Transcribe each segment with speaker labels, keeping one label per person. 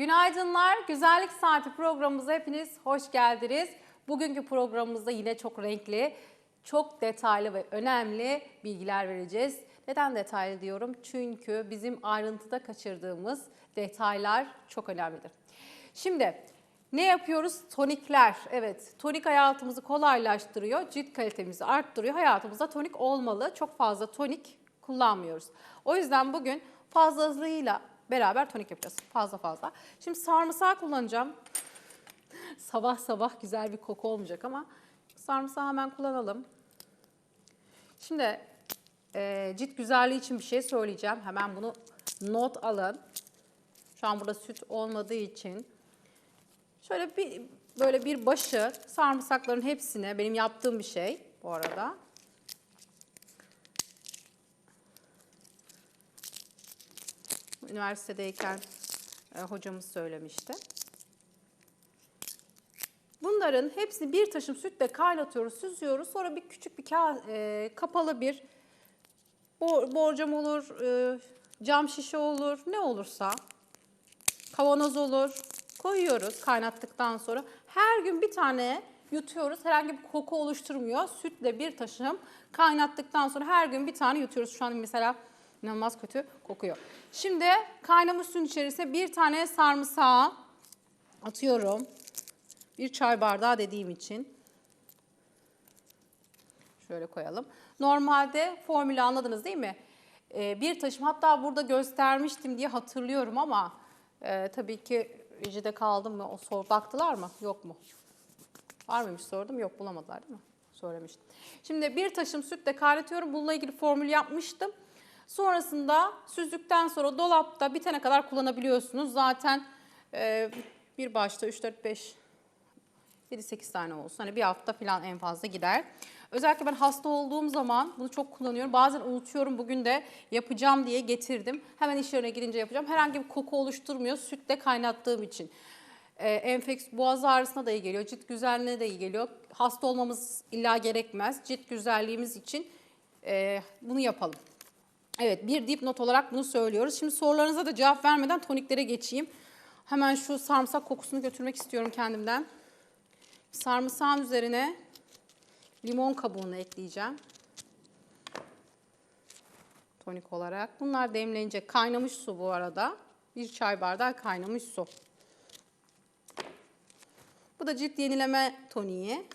Speaker 1: Günaydınlar. Güzellik Saati programımıza hepiniz hoş geldiniz. Bugünkü programımızda yine çok renkli, çok detaylı ve önemli bilgiler vereceğiz. Neden detaylı diyorum? Çünkü bizim ayrıntıda kaçırdığımız detaylar çok önemlidir. Şimdi ne yapıyoruz? Tonikler. Evet, tonik hayatımızı kolaylaştırıyor, cilt kalitemizi arttırıyor. Hayatımızda tonik olmalı. Çok fazla tonik kullanmıyoruz. O yüzden bugün fazlalığıyla beraber tonik yapacağız. Fazla fazla. Şimdi sarımsağı kullanacağım. sabah sabah güzel bir koku olmayacak ama sarımsağı hemen kullanalım. Şimdi e, cilt güzelliği için bir şey söyleyeceğim. Hemen bunu not alın. Şu an burada süt olmadığı için şöyle bir böyle bir başı sarımsakların hepsine benim yaptığım bir şey bu arada. Üniversitedeyken e, hocamız söylemişti. Bunların hepsini bir taşım sütle kaynatıyoruz, süzüyoruz. Sonra bir küçük bir ka- e, kapalı bir bo- borcam olur, e, cam şişe olur, ne olursa kavanoz olur. Koyuyoruz kaynattıktan sonra. Her gün bir tane yutuyoruz. Herhangi bir koku oluşturmuyor. Sütle bir taşım kaynattıktan sonra her gün bir tane yutuyoruz. Şu an mesela inanılmaz kötü kokuyor. Şimdi kaynamış suyun içerisine bir tane sarımsağı atıyorum. Bir çay bardağı dediğim için. Şöyle koyalım. Normalde formülü anladınız değil mi? Ee, bir taşım hatta burada göstermiştim diye hatırlıyorum ama e, tabii ki rejide kaldım mı? O sor, baktılar mı? Yok mu? Var mıymış sordum. Yok bulamadılar değil mi? Söylemiştim. Şimdi bir taşım sütle kaynatıyorum. Bununla ilgili formül yapmıştım. Sonrasında süzdükten sonra dolapta bitene kadar kullanabiliyorsunuz. Zaten e, bir başta 3, 4, 5, 7-8 tane olsun. Hani bir hafta falan en fazla gider. Özellikle ben hasta olduğum zaman bunu çok kullanıyorum. Bazen unutuyorum bugün de yapacağım diye getirdim. Hemen iş yerine gidince yapacağım. Herhangi bir koku oluşturmuyor sütle kaynattığım için. Ee, enfeks boğaz ağrısına da iyi geliyor, cilt güzelliğine de iyi geliyor. Hasta olmamız illa gerekmez. Cilt güzelliğimiz için e, bunu yapalım. Evet bir dipnot olarak bunu söylüyoruz. Şimdi sorularınıza da cevap vermeden toniklere geçeyim. Hemen şu sarımsak kokusunu götürmek istiyorum kendimden. Sarımsağın üzerine limon kabuğunu ekleyeceğim. Tonik olarak. Bunlar demlenince kaynamış su bu arada. Bir çay bardağı kaynamış su. Bu da cilt yenileme toniği.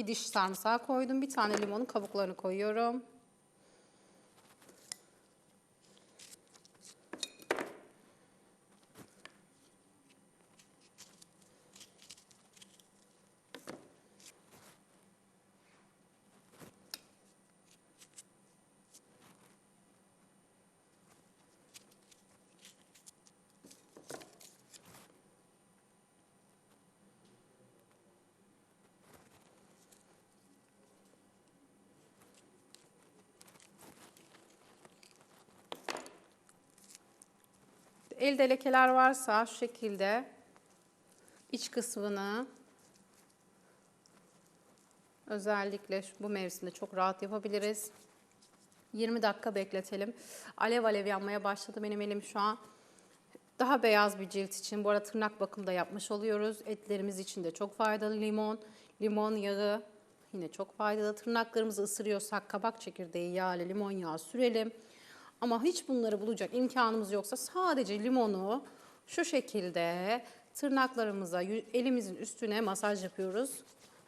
Speaker 1: Bir diş sarımsağı koydum. Bir tane limonun kabuklarını koyuyorum. Elde lekeler varsa şu şekilde iç kısmını özellikle bu mevsimde çok rahat yapabiliriz. 20 dakika bekletelim. Alev alev yanmaya başladı benim elim şu an. Daha beyaz bir cilt için bu arada tırnak bakımı da yapmış oluyoruz. Etlerimiz için de çok faydalı limon, limon yağı yine çok faydalı. Tırnaklarımızı ısırıyorsak kabak çekirdeği yağı ile limon yağı sürelim. Ama hiç bunları bulacak imkanımız yoksa sadece limonu şu şekilde tırnaklarımıza, elimizin üstüne masaj yapıyoruz.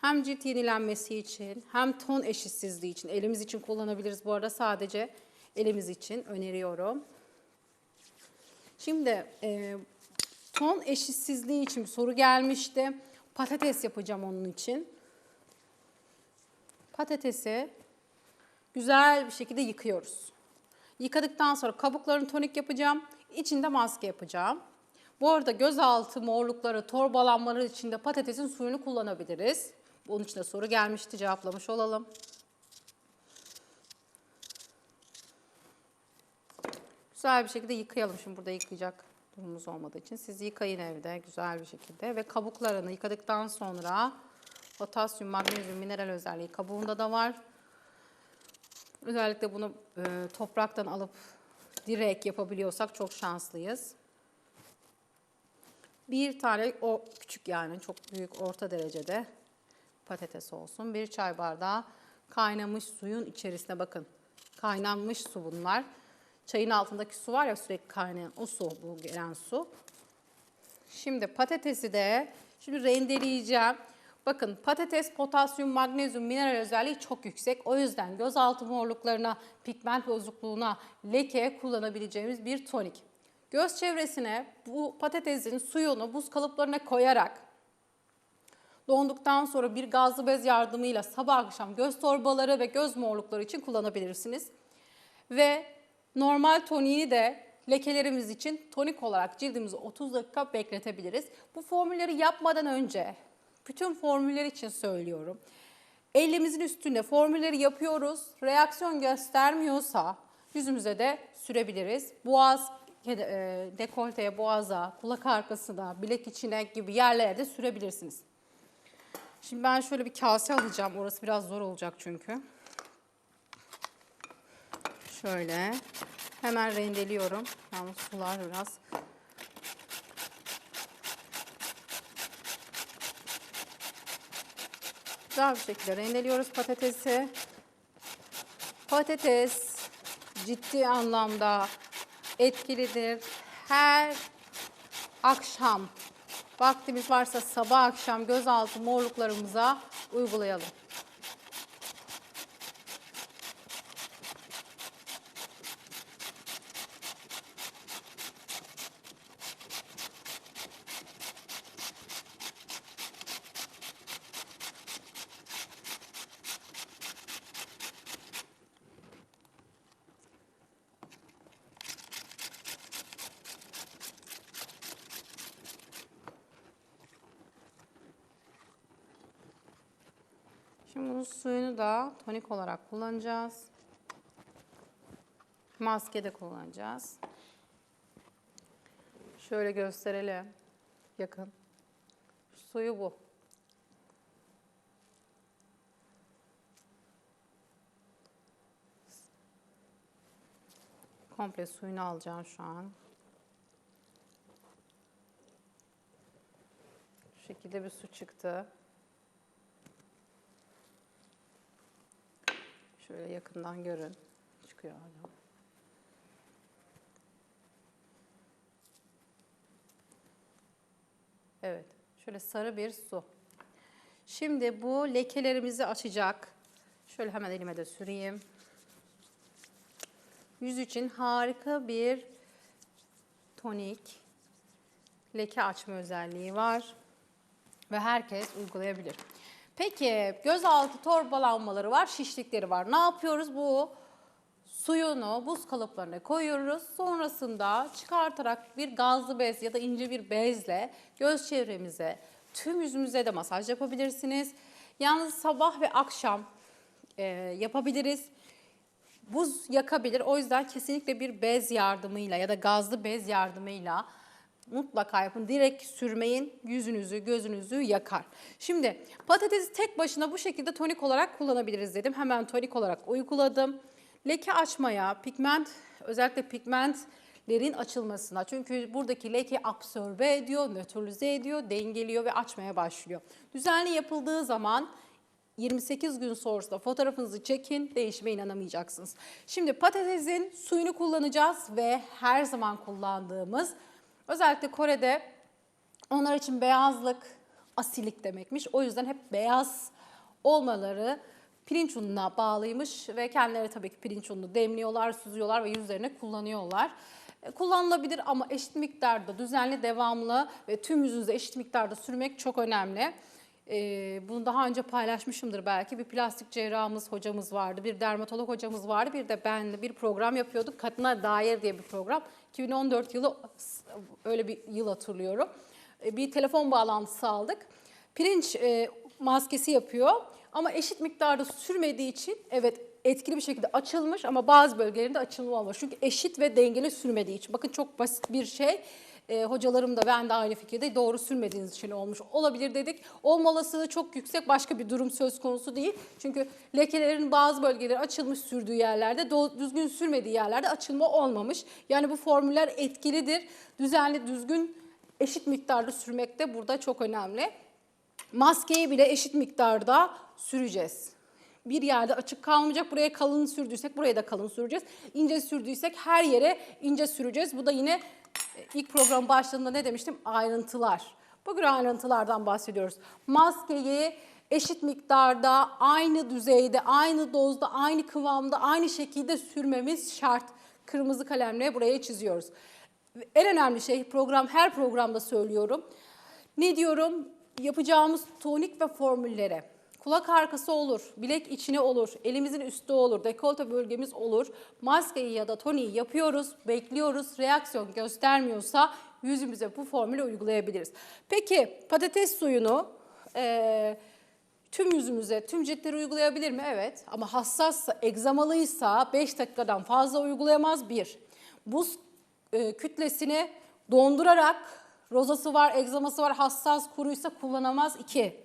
Speaker 1: Hem cilt yenilenmesi için hem ton eşitsizliği için elimiz için kullanabiliriz. Bu arada sadece elimiz için öneriyorum. Şimdi e, ton eşitsizliği için bir soru gelmişti. Patates yapacağım onun için. Patatesi güzel bir şekilde yıkıyoruz. Yıkadıktan sonra kabuklarını tonik yapacağım. İçinde maske yapacağım. Bu arada gözaltı morlukları, torbalanmaları için de patatesin suyunu kullanabiliriz. Bunun için de soru gelmişti, cevaplamış olalım. Güzel bir şekilde yıkayalım. Şimdi burada yıkayacak durumumuz olmadığı için. Siz yıkayın evde güzel bir şekilde. Ve kabuklarını yıkadıktan sonra potasyum, magnezyum, mineral özelliği kabuğunda da var. Özellikle bunu e, topraktan alıp direkt yapabiliyorsak çok şanslıyız. Bir tane o küçük yani çok büyük orta derecede patates olsun. Bir çay bardağı kaynamış suyun içerisine bakın. Kaynanmış su bunlar. Çayın altındaki su var ya sürekli kaynayan o su bu gelen su. Şimdi patatesi de şimdi rendeleyeceğim. Bakın patates potasyum, magnezyum, mineral özelliği çok yüksek. O yüzden gözaltı morluklarına, pigment bozukluğuna, leke kullanabileceğimiz bir tonik. Göz çevresine bu patatesin suyunu buz kalıplarına koyarak donduktan sonra bir gazlı bez yardımıyla sabah akşam göz torbaları ve göz morlukları için kullanabilirsiniz. Ve normal toniğini de lekelerimiz için tonik olarak cildimizi 30 dakika bekletebiliriz. Bu formülleri yapmadan önce bütün formüller için söylüyorum. Elimizin üstünde formülleri yapıyoruz. Reaksiyon göstermiyorsa yüzümüze de sürebiliriz. Boğaz, e, dekolteye, boğaza, kulak arkasına, bilek içine gibi yerlere de sürebilirsiniz. Şimdi ben şöyle bir kase alacağım. Orası biraz zor olacak çünkü. Şöyle. Hemen rendeliyorum. Yalnız sular biraz. Güzel bir şekilde rendeliyoruz patatesi. Patates ciddi anlamda etkilidir. Her akşam vaktimiz varsa sabah akşam gözaltı morluklarımıza uygulayalım. Şimdi bunun suyunu da tonik olarak kullanacağız. Maske de kullanacağız. Şöyle gösterelim. Yakın. Suyu bu. Komple suyunu alacağım şu an. Şu şekilde bir su çıktı. Şöyle yakından görün. Çıkıyor hala. Evet. Şöyle sarı bir su. Şimdi bu lekelerimizi açacak. Şöyle hemen elime de süreyim. Yüz için harika bir tonik leke açma özelliği var ve herkes uygulayabilir. Peki gözaltı torbalanmaları var, şişlikleri var. Ne yapıyoruz? Bu suyunu buz kalıplarına koyuyoruz. Sonrasında çıkartarak bir gazlı bez ya da ince bir bezle göz çevremize, tüm yüzümüze de masaj yapabilirsiniz. Yalnız sabah ve akşam e, yapabiliriz. Buz yakabilir. O yüzden kesinlikle bir bez yardımıyla ya da gazlı bez yardımıyla mutlaka yapın. Direkt sürmeyin. Yüzünüzü, gözünüzü yakar. Şimdi patatesi tek başına bu şekilde tonik olarak kullanabiliriz dedim. Hemen tonik olarak uyguladım. Leke açmaya, pigment, özellikle pigmentlerin açılmasına. Çünkü buradaki leke absorbe ediyor, nötralize ediyor, dengeliyor ve açmaya başlıyor. Düzenli yapıldığı zaman 28 gün sonrasında fotoğrafınızı çekin, değişime inanamayacaksınız. Şimdi patatesin suyunu kullanacağız ve her zaman kullandığımız Özellikle Kore'de onlar için beyazlık asilik demekmiş. O yüzden hep beyaz olmaları pirinç ununa bağlıymış ve kendileri tabii ki pirinç ununu demliyorlar, süzüyorlar ve yüzlerine kullanıyorlar. E, kullanılabilir ama eşit miktarda, düzenli, devamlı ve tüm yüzünüze eşit miktarda sürmek çok önemli. Ee, bunu daha önce paylaşmışımdır belki. Bir plastik cerrahımız hocamız vardı, bir dermatolog hocamız vardı, bir de ben bir program yapıyorduk. Kadına Dair diye bir program. 2014 yılı öyle bir yıl hatırlıyorum. Ee, bir telefon bağlantısı aldık. Pirinç e, maskesi yapıyor ama eşit miktarda sürmediği için evet etkili bir şekilde açılmış ama bazı bölgelerinde açılmamış. Çünkü eşit ve dengeli sürmediği için. Bakın çok basit bir şey. E, hocalarım da ben de aynı fikirde doğru sürmediğiniz için olmuş olabilir dedik. Olma olasılığı çok yüksek başka bir durum söz konusu değil. Çünkü lekelerin bazı bölgeleri açılmış sürdüğü yerlerde düzgün sürmediği yerlerde açılma olmamış. Yani bu formüller etkilidir. Düzenli düzgün eşit miktarda sürmek de burada çok önemli. Maskeyi bile eşit miktarda süreceğiz. Bir yerde açık kalmayacak. Buraya kalın sürdüysek buraya da kalın süreceğiz. İnce sürdüysek her yere ince süreceğiz. Bu da yine ilk program başladığında ne demiştim? Ayrıntılar. Bugün ayrıntılardan bahsediyoruz. Maskeyi eşit miktarda, aynı düzeyde, aynı dozda, aynı kıvamda, aynı şekilde sürmemiz şart. Kırmızı kalemle buraya çiziyoruz. En önemli şey program her programda söylüyorum. Ne diyorum? Yapacağımız tonik ve formüllere. Kulak arkası olur, bilek içine olur, elimizin üstü olur, dekolte bölgemiz olur. Maskeyi ya da toniği yapıyoruz, bekliyoruz. Reaksiyon göstermiyorsa yüzümüze bu formülü uygulayabiliriz. Peki patates suyunu eee tüm yüzümüze, tüm ciltlere uygulayabilir mi? Evet. Ama hassassa, egzamalıysa 5 dakikadan fazla uygulayamaz bir. Buz e, kütlesini dondurarak rozası var, egzaması var, hassas, kuruysa kullanamaz iki.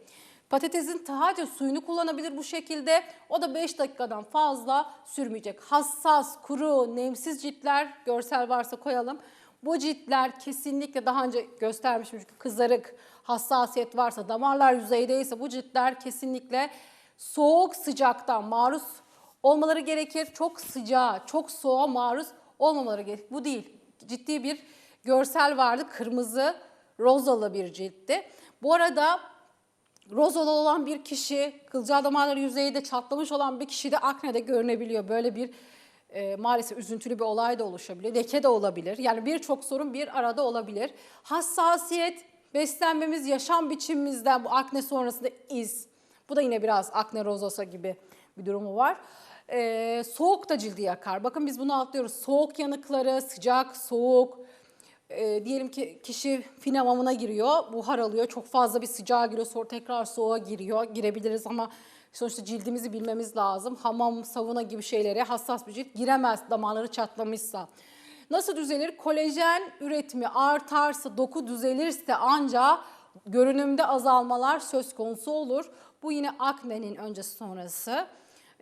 Speaker 1: Patatesin tahaca suyunu kullanabilir bu şekilde. O da 5 dakikadan fazla sürmeyecek. Hassas, kuru, nemsiz ciltler görsel varsa koyalım. Bu ciltler kesinlikle daha önce göstermişim çünkü kızarık, hassasiyet varsa, damarlar yüzeydeyse bu ciltler kesinlikle soğuk sıcaktan maruz olmaları gerekir. Çok sıcağa, çok soğuğa maruz olmamaları gerekir. Bu değil. Ciddi bir görsel vardı. Kırmızı, rozalı bir ciltti. Bu arada rozalı olan bir kişi, kılcal damarları yüzeyde çatlamış olan bir kişi de aknede görünebiliyor. Böyle bir e, maalesef üzüntülü bir olay da oluşabilir. Leke de olabilir. Yani birçok sorun bir arada olabilir. Hassasiyet, beslenmemiz, yaşam biçimimizden bu akne sonrasında iz. Bu da yine biraz akne rozası gibi bir durumu var. E, soğuk da cildi yakar. Bakın biz bunu atlıyoruz. Soğuk yanıkları, sıcak, soğuk, e, diyelim ki kişi fin hamamına giriyor, buhar alıyor, çok fazla bir sıcağa giriyor, sonra tekrar soğuğa giriyor. Girebiliriz ama sonuçta cildimizi bilmemiz lazım. Hamam, sauna gibi şeylere hassas bir cilt giremez damarları çatlamışsa. Nasıl düzelir? Kolajen üretimi artarsa, doku düzelirse ancak görünümde azalmalar söz konusu olur. Bu yine aknenin öncesi sonrası.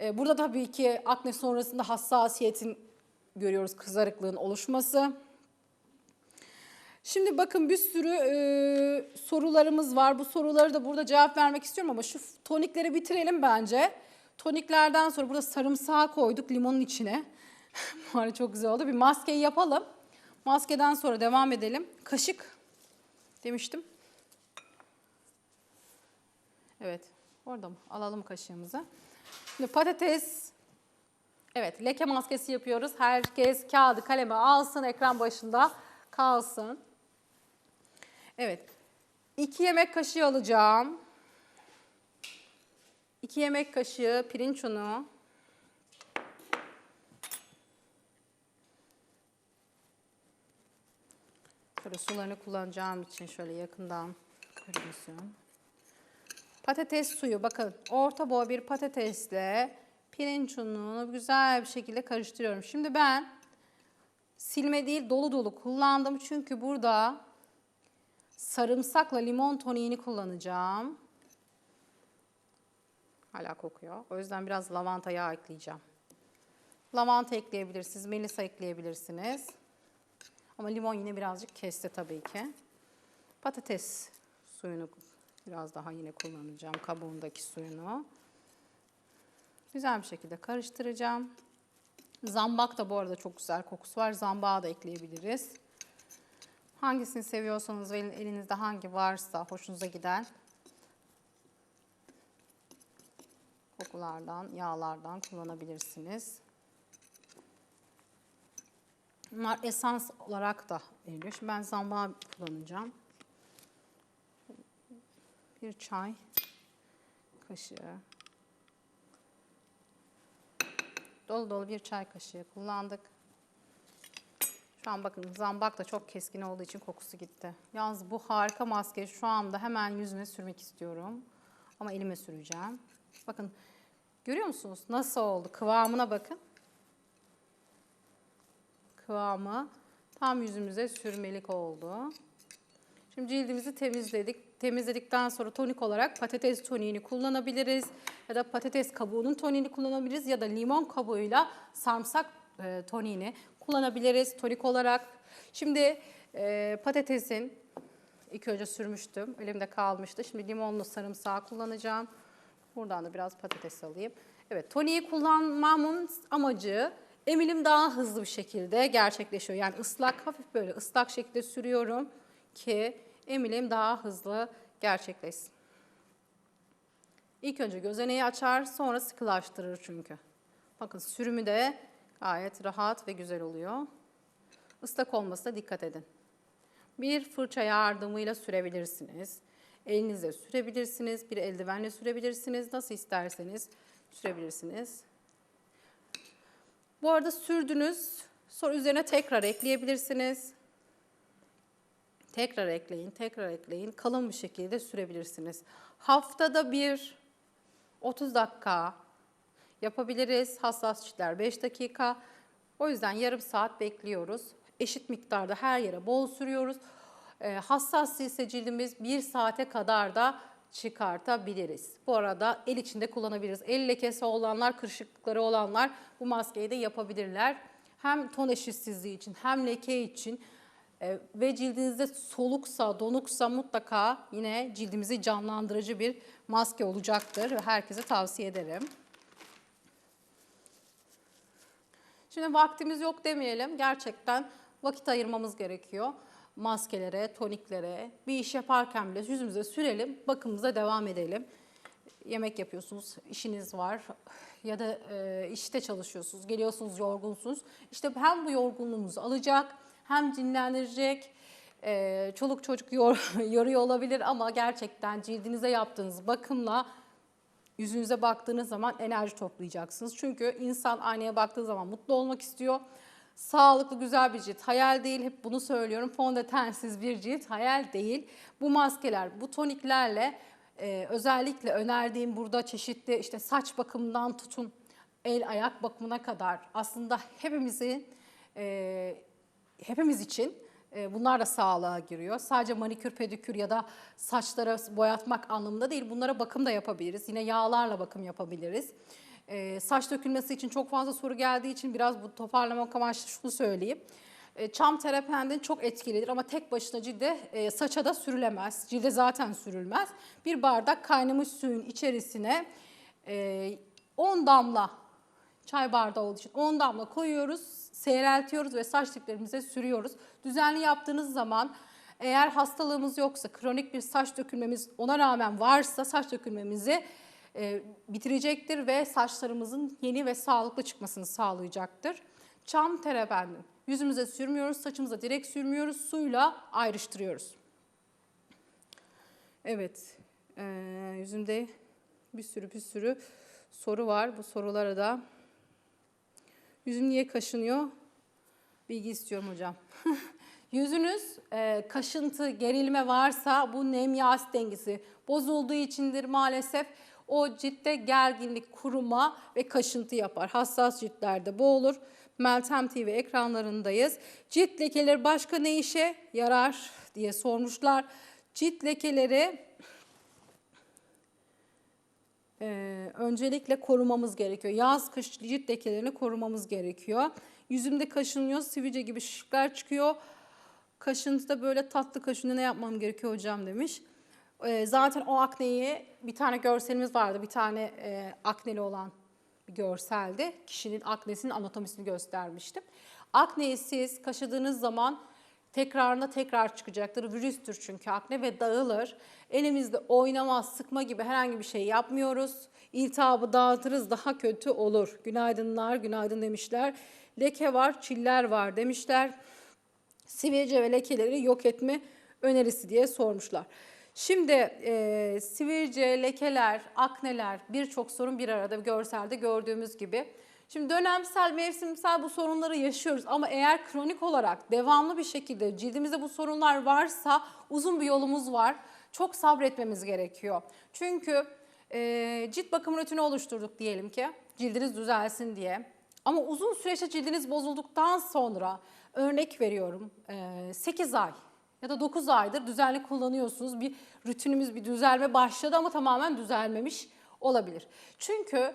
Speaker 1: E, Burada tabii ki akne sonrasında hassasiyetin görüyoruz, kızarıklığın oluşması. Şimdi bakın bir sürü e, sorularımız var. Bu soruları da burada cevap vermek istiyorum ama şu tonikleri bitirelim bence. Toniklerden sonra burada sarımsağı koyduk limonun içine. Var çok güzel oldu. Bir maskeyi yapalım. Maskeden sonra devam edelim. Kaşık demiştim. Evet. Orada mı? Alalım kaşığımızı. Şimdi patates. Evet, leke maskesi yapıyoruz. Herkes kağıdı, kalemi alsın, ekran başında kalsın. Evet. 2 yemek kaşığı alacağım. 2 yemek kaşığı pirinç unu. Şöyle sularını kullanacağım için şöyle yakından görüyorsun. Patates suyu bakın orta boy bir patatesle pirinç ununu güzel bir şekilde karıştırıyorum. Şimdi ben silme değil dolu dolu kullandım çünkü burada sarımsakla limon toniğini kullanacağım. Hala kokuyor. O yüzden biraz lavanta yağı ekleyeceğim. Lavanta ekleyebilirsiniz, melisa ekleyebilirsiniz. Ama limon yine birazcık kesti tabii ki. Patates suyunu biraz daha yine kullanacağım. Kabuğundaki suyunu. Güzel bir şekilde karıştıracağım. Zambak da bu arada çok güzel kokusu var. Zambağı da ekleyebiliriz. Hangisini seviyorsanız ve elinizde hangi varsa hoşunuza giden kokulardan, yağlardan kullanabilirsiniz. Bunlar esans olarak da veriliyor. Şimdi ben zambağı kullanacağım. Bir çay kaşığı. Dolu dolu bir çay kaşığı kullandık. Şu an bakın zambak da çok keskin olduğu için kokusu gitti. Yalnız bu harika maskeyi şu anda hemen yüzüme sürmek istiyorum. Ama elime süreceğim. Bakın görüyor musunuz nasıl oldu? Kıvamına bakın. Kıvamı Tam yüzümüze sürmelik oldu. Şimdi cildimizi temizledik. Temizledikten sonra tonik olarak patates toniğini kullanabiliriz. Ya da patates kabuğunun toniğini kullanabiliriz. Ya da limon kabuğuyla sarımsak e, toniğini kullanabiliriz tonik olarak. Şimdi e, patatesin ilk önce sürmüştüm. Elimde kalmıştı. Şimdi limonlu sarımsağı kullanacağım. Buradan da biraz patates alayım. Evet toniği kullanmamın amacı emilim daha hızlı bir şekilde gerçekleşiyor. Yani ıslak hafif böyle ıslak şekilde sürüyorum ki emilim daha hızlı gerçekleşsin. İlk önce gözeneği açar sonra sıkılaştırır çünkü. Bakın sürümü de gayet rahat ve güzel oluyor. Islak olmasına dikkat edin. Bir fırça yardımıyla sürebilirsiniz. Elinizle sürebilirsiniz, bir eldivenle sürebilirsiniz. Nasıl isterseniz sürebilirsiniz. Bu arada sürdünüz. Sonra üzerine tekrar ekleyebilirsiniz. Tekrar ekleyin, tekrar ekleyin. Kalın bir şekilde sürebilirsiniz. Haftada bir 30 dakika yapabiliriz. Hassas çitler 5 dakika. O yüzden yarım saat bekliyoruz. Eşit miktarda her yere bol sürüyoruz. Ee, hassas ise cildimiz 1 saate kadar da çıkartabiliriz. Bu arada el içinde kullanabiliriz. El lekesi olanlar, kırışıklıkları olanlar bu maskeyi de yapabilirler. Hem ton eşitsizliği için hem leke için e, ve cildinizde soluksa, donuksa mutlaka yine cildimizi canlandırıcı bir maske olacaktır herkese tavsiye ederim. Şimdi vaktimiz yok demeyelim. Gerçekten vakit ayırmamız gerekiyor. Maskelere, toniklere, bir iş yaparken bile yüzümüze sürelim, bakımımıza devam edelim. Yemek yapıyorsunuz, işiniz var ya da e, işte çalışıyorsunuz, geliyorsunuz yorgunsunuz. İşte hem bu yorgunluğunuzu alacak, hem dinlendirecek, e, çoluk çocuk yor, yoruyor olabilir ama gerçekten cildinize yaptığınız bakımla Yüzünüze baktığınız zaman enerji toplayacaksınız. Çünkü insan aynaya baktığı zaman mutlu olmak istiyor. Sağlıklı güzel bir cilt hayal değil. Hep bunu söylüyorum. Fondötensiz bir cilt hayal değil. Bu maskeler, bu toniklerle e, özellikle önerdiğim burada çeşitli işte saç bakımından tutun el ayak bakımına kadar aslında hepimizin e, hepimiz için Bunlar da sağlığa giriyor. Sadece manikür, pedikür ya da saçlara boyatmak anlamında değil. Bunlara bakım da yapabiliriz. Yine yağlarla bakım yapabiliriz. E, saç dökülmesi için çok fazla soru geldiği için biraz bu toparlamak amaçlı şunu söyleyeyim. E, çam terapendin çok etkilidir ama tek başına cilde e, saça da sürülemez. Cilde zaten sürülmez. Bir bardak kaynamış suyun içerisine e, 10 damla çay bardağı olduğu için 10 damla koyuyoruz, seyreltiyoruz ve saç diplerimize sürüyoruz. Düzenli yaptığınız zaman eğer hastalığımız yoksa, kronik bir saç dökülmemiz ona rağmen varsa saç dökülmemizi e, bitirecektir ve saçlarımızın yeni ve sağlıklı çıkmasını sağlayacaktır. Çam terapendin. Yüzümüze sürmüyoruz, saçımıza direkt sürmüyoruz, suyla ayrıştırıyoruz. Evet, e, yüzümde bir sürü bir sürü soru var. Bu sorulara da Yüzüm niye kaşınıyor? Bilgi istiyorum hocam. Yüzünüz e, kaşıntı, gerilme varsa bu nem yağ dengesi bozulduğu içindir maalesef. O ciltte gerginlik, kuruma ve kaşıntı yapar. Hassas ciltlerde bu olur. Meltem TV ekranlarındayız. Cilt lekeleri başka ne işe yarar diye sormuşlar. Cilt lekeleri e, öncelikle korumamız gerekiyor. Yaz, kış cilt lekelerini korumamız gerekiyor. Yüzümde kaşınıyor, sivilce gibi şişlikler çıkıyor. Kaşıntıda böyle tatlı kaşınıyor ne yapmam gerekiyor hocam demiş. E, zaten o akneyi bir tane görselimiz vardı. Bir tane e, akneli olan bir görseldi. Kişinin aknesinin anatomisini göstermiştim. Akneyi siz kaşıdığınız zaman tekrarına tekrar çıkacaktır. Virüstür çünkü akne ve dağılır. Elimizde oynama, sıkma gibi herhangi bir şey yapmıyoruz. İltihabı dağıtırız daha kötü olur. Günaydınlar, günaydın demişler. Leke var, çiller var demişler. Sivilce ve lekeleri yok etme önerisi diye sormuşlar. Şimdi e, sivilce, lekeler, akneler birçok sorun bir arada görselde gördüğümüz gibi. Şimdi dönemsel, mevsimsel bu sorunları yaşıyoruz ama eğer kronik olarak devamlı bir şekilde cildimizde bu sorunlar varsa uzun bir yolumuz var. Çok sabretmemiz gerekiyor. Çünkü e, cilt bakım rutini oluşturduk diyelim ki cildiniz düzelsin diye. Ama uzun süreçte cildiniz bozulduktan sonra örnek veriyorum 8 ay ya da 9 aydır düzenli kullanıyorsunuz. Bir rutinimiz bir düzelme başladı ama tamamen düzelmemiş olabilir. Çünkü e,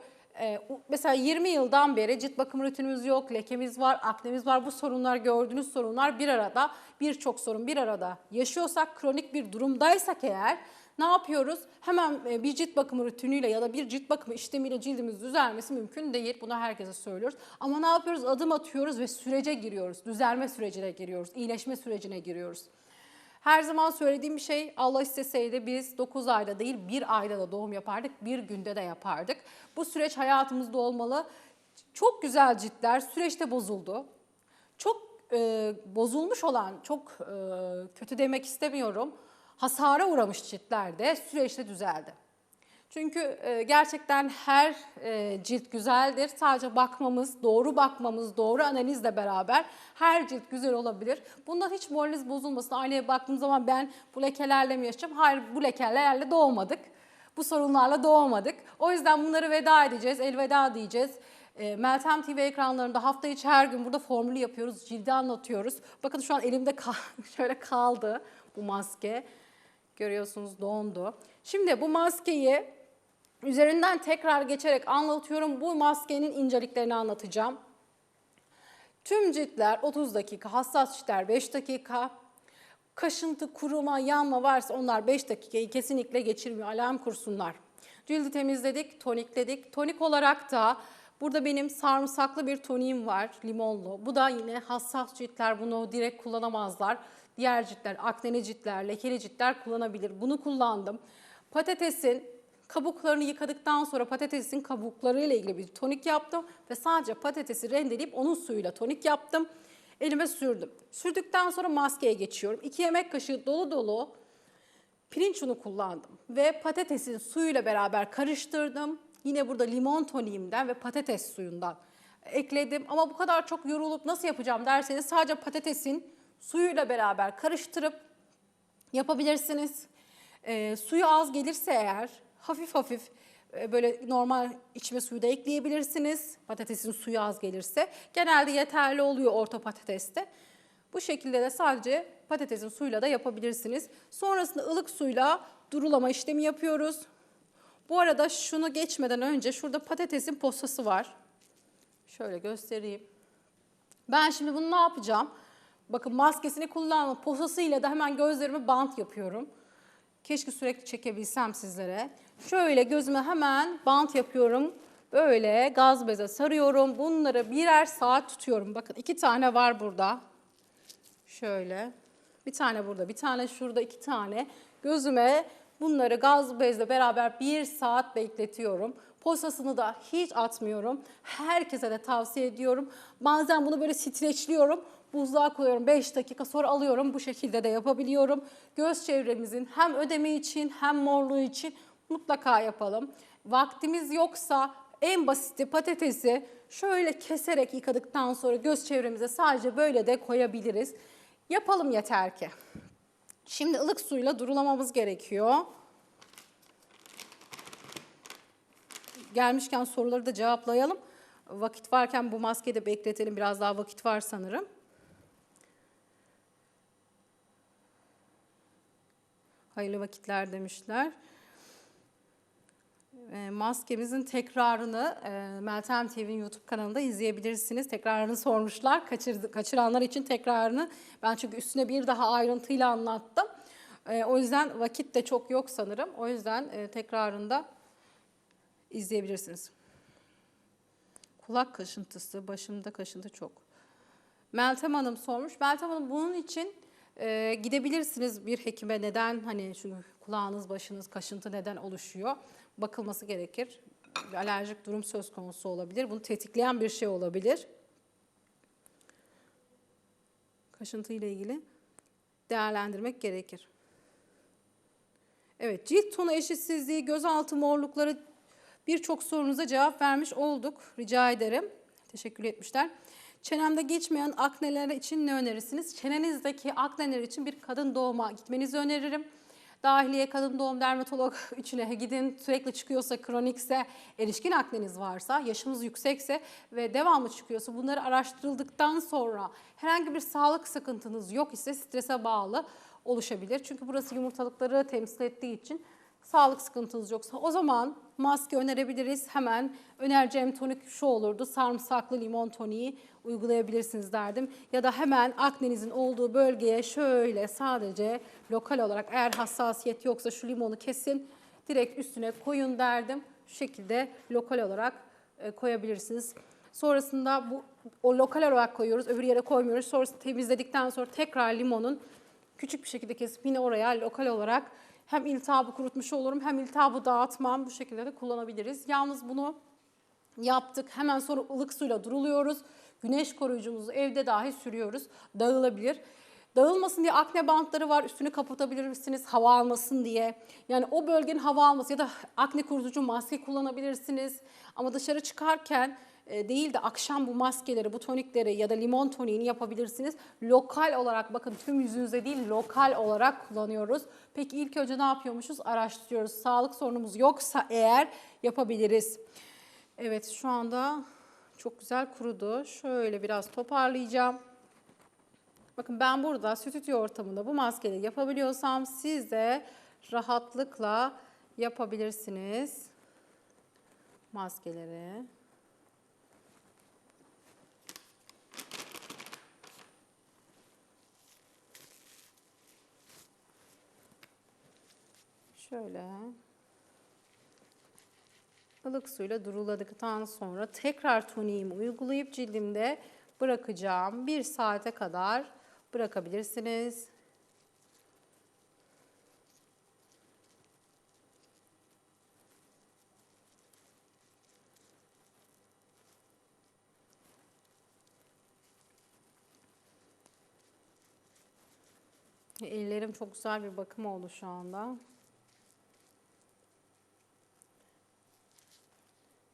Speaker 1: mesela 20 yıldan beri cilt bakım rutinimiz yok, lekemiz var, aknemiz var. Bu sorunlar gördüğünüz sorunlar bir arada, birçok sorun bir arada yaşıyorsak, kronik bir durumdaysak eğer ne yapıyoruz? Hemen e, bir cilt bakımı rutiniyle ya da bir cilt bakımı işlemiyle cildimiz düzelmesi mümkün değil. Bunu herkese söylüyoruz. Ama ne yapıyoruz? Adım atıyoruz ve sürece giriyoruz. Düzelme sürecine giriyoruz. iyileşme sürecine giriyoruz. Her zaman söylediğim bir şey Allah isteseydi biz 9 ayda değil bir ayda da doğum yapardık, bir günde de yapardık. Bu süreç hayatımızda olmalı. Çok güzel ciltler süreçte bozuldu. Çok e, bozulmuş olan, çok e, kötü demek istemiyorum, hasara uğramış ciltler de süreçte düzeldi. Çünkü e, gerçekten her e, cilt güzeldir. Sadece bakmamız, doğru bakmamız, doğru analizle beraber her cilt güzel olabilir. Bundan hiç moraliniz bozulmasın. Aynaya baktığım zaman ben bu lekelerle mi yaşayacağım? Hayır bu lekelerle doğmadık. Bu sorunlarla doğmadık. O yüzden bunları veda edeceğiz, elveda diyeceğiz. E, Meltem TV ekranlarında hafta içi her gün burada formülü yapıyoruz, cildi anlatıyoruz. Bakın şu an elimde şöyle kaldı bu maske. Görüyorsunuz dondu. Şimdi bu maskeyi üzerinden tekrar geçerek anlatıyorum. Bu maskenin inceliklerini anlatacağım. Tüm ciltler 30 dakika, hassas ciltler 5 dakika. Kaşıntı, kuruma, yanma varsa onlar 5 dakikayı kesinlikle geçirmiyor. Alarm kursunlar. Cildi temizledik, tonikledik. Tonik olarak da burada benim sarımsaklı bir toniğim var, limonlu. Bu da yine hassas ciltler bunu direkt kullanamazlar. Diğer ciltler, akneli ciltler, lekeli ciltler kullanabilir. Bunu kullandım. Patatesin kabuklarını yıkadıktan sonra patatesin kabuklarıyla ilgili bir tonik yaptım ve sadece patatesi rendeleyip onun suyuyla tonik yaptım. Elime sürdüm. Sürdükten sonra maskeye geçiyorum. 2 yemek kaşığı dolu dolu pirinç unu kullandım ve patatesin suyuyla beraber karıştırdım. Yine burada limon toniğimden ve patates suyundan ekledim. Ama bu kadar çok yorulup nasıl yapacağım derseniz sadece patatesin suyuyla beraber karıştırıp yapabilirsiniz. Ee, suyu az gelirse eğer hafif hafif e, böyle normal içme suyu da ekleyebilirsiniz. Patatesin suyu az gelirse. Genelde yeterli oluyor orta patateste. Bu şekilde de sadece patatesin suyuyla da yapabilirsiniz. Sonrasında ılık suyla durulama işlemi yapıyoruz. Bu arada şunu geçmeden önce şurada patatesin posası var. Şöyle göstereyim. Ben şimdi bunu ne yapacağım? Bakın maskesini kullanma posasıyla da hemen gözlerime bant yapıyorum. Keşke sürekli çekebilsem sizlere. Şöyle gözüme hemen bant yapıyorum. Böyle gaz beze sarıyorum. Bunları birer saat tutuyorum. Bakın iki tane var burada. Şöyle. Bir tane burada, bir tane şurada, iki tane. Gözüme bunları gaz bezle beraber bir saat bekletiyorum. Posasını da hiç atmıyorum. Herkese de tavsiye ediyorum. Bazen bunu böyle streçliyorum. Buzluğa koyuyorum 5 dakika sonra alıyorum. Bu şekilde de yapabiliyorum. Göz çevremizin hem ödeme için hem morluğu için mutlaka yapalım. Vaktimiz yoksa en basiti patatesi şöyle keserek yıkadıktan sonra göz çevremize sadece böyle de koyabiliriz. Yapalım yeter ki. Şimdi ılık suyla durulamamız gerekiyor. Gelmişken soruları da cevaplayalım. Vakit varken bu maskeyi de bekletelim. Biraz daha vakit var sanırım. Hayırlı vakitler demişler. E, maskemizin tekrarını e, Meltem TV'nin YouTube kanalında izleyebilirsiniz. Tekrarını sormuşlar. Kaçırdı, kaçıranlar için tekrarını ben çünkü üstüne bir daha ayrıntıyla anlattım. E, o yüzden vakit de çok yok sanırım. O yüzden e, tekrarında izleyebilirsiniz. Kulak kaşıntısı, başımda kaşıntı çok. Meltem Hanım sormuş. Meltem Hanım bunun için e, gidebilirsiniz bir hekime neden hani şu kulağınız, başınız kaşıntı neden oluşuyor? Bakılması gerekir. Bir alerjik durum söz konusu olabilir. Bunu tetikleyen bir şey olabilir. Kaşıntı ile ilgili değerlendirmek gerekir. Evet, cilt tonu eşitsizliği, gözaltı morlukları birçok sorunuza cevap vermiş olduk. Rica ederim. Teşekkür etmişler. Çenemde geçmeyen akneler için ne önerirsiniz? Çenenizdeki akneler için bir kadın doğuma gitmenizi öneririm. Dahiliye kadın doğum dermatolog üçüne gidin. Sürekli çıkıyorsa, kronikse, erişkin akneniz varsa, yaşınız yüksekse ve devamlı çıkıyorsa bunları araştırıldıktan sonra herhangi bir sağlık sıkıntınız yok ise strese bağlı oluşabilir. Çünkü burası yumurtalıkları temsil ettiği için sağlık sıkıntınız yoksa o zaman maske önerebiliriz. Hemen önereceğim tonik şu olurdu. Sarımsaklı limon toniği uygulayabilirsiniz derdim. Ya da hemen aknenizin olduğu bölgeye şöyle sadece lokal olarak eğer hassasiyet yoksa şu limonu kesin direkt üstüne koyun derdim. Şu şekilde lokal olarak e, koyabilirsiniz. Sonrasında bu o lokal olarak koyuyoruz. Öbür yere koymuyoruz. Sonrasında temizledikten sonra tekrar limonun küçük bir şekilde kesip yine oraya lokal olarak hem iltihabı kurutmuş olurum hem iltihabı dağıtmam. Bu şekilde de kullanabiliriz. Yalnız bunu yaptık. Hemen sonra ılık suyla duruluyoruz. Güneş koruyucumuzu evde dahi sürüyoruz. Dağılabilir. Dağılmasın diye akne bantları var. Üstünü kapatabilir misiniz hava almasın diye. Yani o bölgenin hava alması ya da akne kurutucu maske kullanabilirsiniz. Ama dışarı çıkarken değil de akşam bu maskeleri, bu tonikleri ya da limon toniğini yapabilirsiniz. Lokal olarak bakın tüm yüzünüze değil lokal olarak kullanıyoruz. Peki ilk önce ne yapıyormuşuz? Araştırıyoruz. Sağlık sorunumuz yoksa eğer yapabiliriz. Evet şu anda çok güzel kurudu. Şöyle biraz toparlayacağım. Bakın ben burada stüdyo ortamında bu maskeleri yapabiliyorsam siz de rahatlıkla yapabilirsiniz maskeleri. Şöyle ılık suyla duruladıktan sonra tekrar toniğimi uygulayıp cildimde bırakacağım. Bir saate kadar bırakabilirsiniz. Ellerim çok güzel bir bakım oldu şu anda.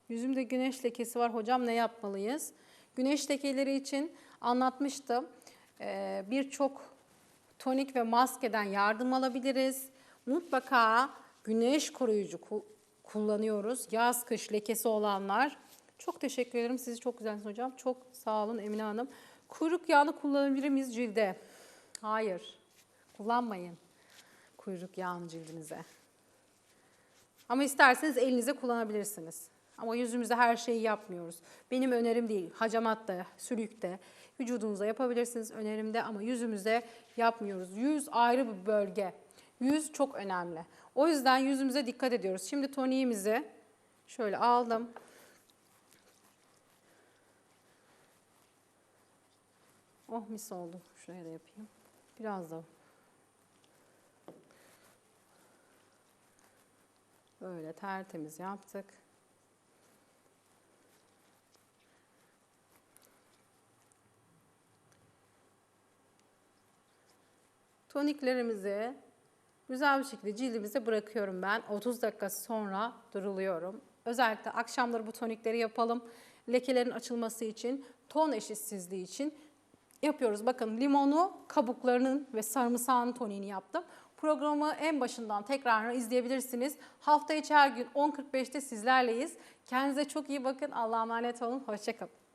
Speaker 1: Yüzümde güneş lekesi var. Hocam ne yapmalıyız? Güneş lekeleri için anlatmıştım. Ee, Birçok tonik ve maskeden yardım alabiliriz. Mutlaka güneş koruyucu ku- kullanıyoruz. Yaz kış lekesi olanlar. Çok teşekkür ederim. Sizi çok güzelsiniz hocam. Çok sağ olun Emine Hanım. Kuyruk yağını kullanabilir miyiz cilde? Hayır. Kullanmayın kuyruk yağını cildinize. Ama isterseniz elinize kullanabilirsiniz. Ama yüzümüzde her şeyi yapmıyoruz. Benim önerim değil. Hacamatta, sülükte, vücudunuza yapabilirsiniz önerimde ama yüzümüzde yapmıyoruz. Yüz ayrı bir bölge. Yüz çok önemli. O yüzden yüzümüze dikkat ediyoruz. Şimdi toniğimizi şöyle aldım. Oh mis oldu. Şuraya da yapayım. Biraz da Böyle tertemiz yaptık. Toniklerimizi güzel bir şekilde cildimize bırakıyorum ben. 30 dakika sonra duruluyorum. Özellikle akşamları bu tonikleri yapalım. Lekelerin açılması için, ton eşitsizliği için yapıyoruz. Bakın limonu, kabuklarının ve sarımsağın toniğini yaptım. Programı en başından tekrar izleyebilirsiniz. Hafta içi her gün 10.45'te sizlerleyiz. Kendinize çok iyi bakın. Allah'a emanet olun. Hoşçakalın.